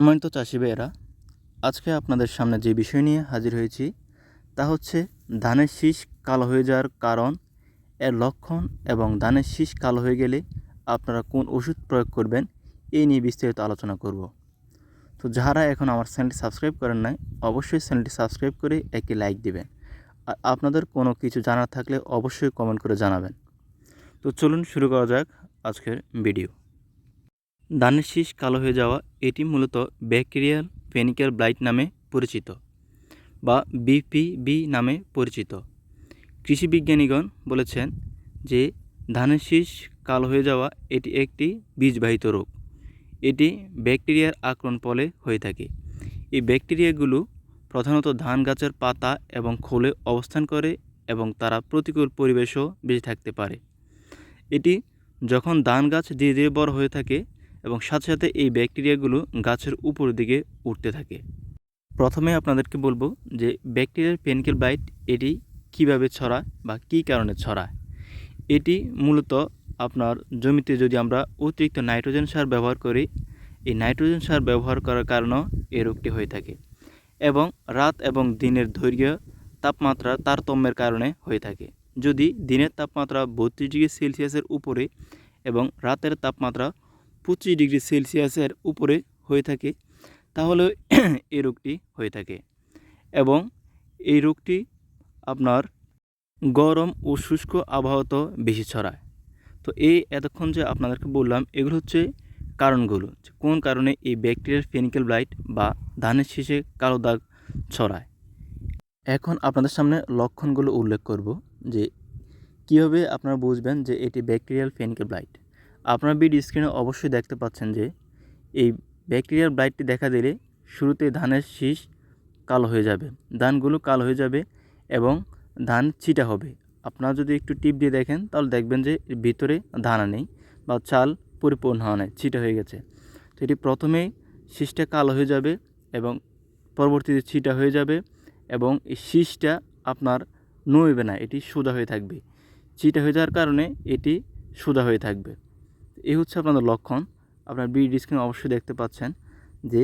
সম্মানিত চাষি ভাইয়েরা, আজকে আপনাদের সামনে যে বিষয় নিয়ে হাজির হয়েছি তা হচ্ছে ধানের শীষ কালো হয়ে যাওয়ার কারণ, এর লক্ষণ এবং ধানের শীষ কালো হয়ে গেলে আপনারা কোন ওষুধ প্রয়োগ করবেন এই নিয়ে বিস্তারিত আলোচনা করব। তো যারা এখন আমার চ্যানেলটি সাবস্ক্রাইব করেন নাই, অবশ্যই চ্যানেলটি সাবস্ক্রাইব করে একটি লাইক দিবেন। আর আপনাদের কোনো কিছু জানার থাকলে অবশ্যই কমেন্ট করে জানাবেন। তো চলুন শুরু করা যাক আজকের ভিডিও। ধানের শীষ কালো হয়ে যাওয়া এটি মূলত ব্যাকটেরিয়াল ফেনিক্যাল ব্লাইট নামে পরিচিত বা বিপিবি নামে পরিচিত। কৃষি বিজ্ঞানীগণ বলেছেন যে ধানের শীষ কালো হয়ে যাওয়া এটি একটি বীজবাহিত রোগ। এটি ব্যাকটেরিয়ার আক্রমণ ফলে হয়ে থাকে। এই ব্যাকটেরিয়াগুলো প্রধানত ধান গাছের পাতা এবং খোলে অবস্থান করে এবং তারা প্রতিকূল পরিবেশও বেঁচে থাকতে পারে। এটি যখন ধান গাছ ধীরে ধীরে বড় হয়ে থাকে এবং সাথে সাথে এই ব্যাকটেরিয়াগুলো গাছের উপর দিকে উঠতে থাকে। প্রথমে আপনাদেরকে বলব যে ব্যাকটেরিয়ার পেনকেল বাইট এটি কীভাবে ছড়ায় বা কী কারণে ছড়ায়। এটি মূলত আপনার জমিতে যদি আমরা অতিরিক্ত নাইট্রোজেন সার ব্যবহার করি, এই নাইট্রোজেন সার ব্যবহার করার কারণেও এই রোগটি হয়ে থাকে এবং রাত এবং দিনের দৈর্ঘ্য তাপমাত্রা, তারতম্যের কারণে হয়ে থাকে। যদি দিনের তাপমাত্রা বত্রিশ ডিগ্রি সেলসিয়াসের উপরে এবং রাতের তাপমাত্রা পঁচিশ ডিগ্রি সেলসিয়াসের উপরে হয়ে থাকে, তাহলে এই রোগটি হয়ে থাকে এবং এই রোগটি আপনার গরম ও শুষ্ক আবহাওয়াতেও বেশি ছড়ায়। তো এই এতক্ষণ যে আপনাদেরকে বললাম, এগুলো হচ্ছে কারণগুলো কোন কারণে এই ব্যাকটেরিয়ার ফেনিক্যাল ব্লাইট বা ধানের শীষে কালো দাগ ছড়ায়। এখন আপনাদের সামনে লক্ষণগুলো উল্লেখ করব যে কীভাবে আপনারা বুঝবেন যে এটি ব্যাকটেরিয়াল ফেনিক্যাল ব্লাইট। আপনার বিড স্ক্রিনে অবশ্যই দেখতে পাচ্ছেন যে, এই ব্যাকটেরিয়ার ব্লাইটটি দেখা দিলে শুরুতে ধানের শীষ কালো হয়ে যাবে, ধানগুলো কালো হয়ে যাবে এবং ধান চিটা হবে। আপনারা যদি একটু টিপ দিয়ে দেখেন, তাহলে দেখবেন যে ভিতরে দানা নেই বা চাল পরিপূর্ণ হওয়া নেই চিটা হয়ে গেছে। তো এটি প্রথমেই শীষটা কালো হয়ে যাবে এবং পরবর্তীতে ছিটা হয়ে যাবে এবং এই শীষটা আপনার নইবে না, এটি সোজা হয়ে থাকবে। চিটা হয়ে যাওয়ার কারণে এটি সোজা হয়ে থাকবে। এই হচ্ছে আপনাদের লক্ষণ। আপনার বিড স্ক্রিনে অবশ্যই দেখতে পাচ্ছেন যে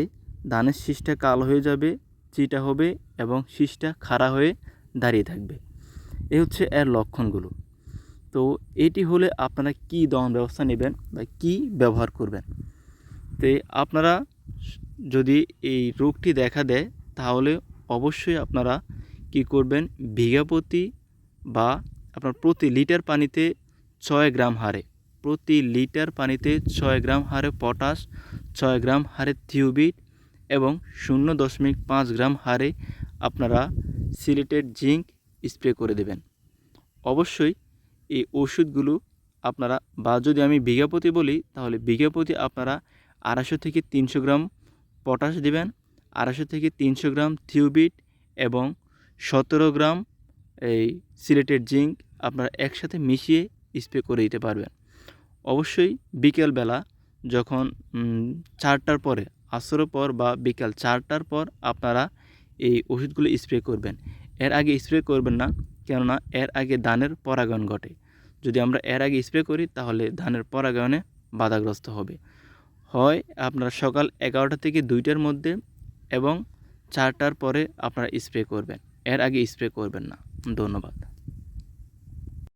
ধানের শীষটা কালো হয়ে যাবে, চিটা হবে এবং শীষটা খাড়া হয়ে দাঁড়িয়ে থাকবে। এই হচ্ছে এর লক্ষণগুলো। তো এটি হলে আপনারা কি দমন ব্যবস্থা নেবেন বা কি ব্যবহার করবেন? তো আপনারা যদি এই রোগটি দেখা দেয়, তাহলে অবশ্যই আপনারা কি করবেন? বিঘা প্রতি বা আপনার প্রতি লিটার পানিতে ছয় গ্রাম হারে প্রতি লিটার পানিতে ছয় গ্রাম হারে পটাশ, ছয় গ্রাম হারে থিউবিট এবং শূন্য দশমিক পাঁচ গ্রাম হারে আপনারা সিলেটেড জিঙ্ক স্প্রে করে দেবেন। অবশ্যই এই ওষুধগুলো আপনারা বা যদি আমি বিঘাপতি বলি, তাহলে বিঘা প্রতি আপনারা আড়াইশো থেকে তিনশো গ্রাম পটাশ দেবেন, আড়াইশো থেকে তিনশো গ্রাম থিউবিট এবং সতেরো গ্রাম এই সিলেটেড জিঙ্ক আপনারা একসাথে মিশিয়ে স্প্রে করে দিতে পারবেন। অবশ্যই বিকেলবেলা যখন চারটার পরে, আসরের পর বা বিকাল চারটার পর আপনারা এই ওষুধগুলো স্প্রে করবেন। এর আগে স্প্রে করবেন না, কেননা এর আগে ধানের পরাগায়ন ঘটে। যদি আমরা এর আগে স্প্রে করি, তাহলে ধানের পরাগায়নে বাধাগ্রস্ত হবে। হয় আপনারা সকাল এগারোটা থেকে দুইটার মধ্যে এবং চারটার পরে আপনারা স্প্রে করবেন। এর আগে স্প্রে করবেন না। ধন্যবাদ।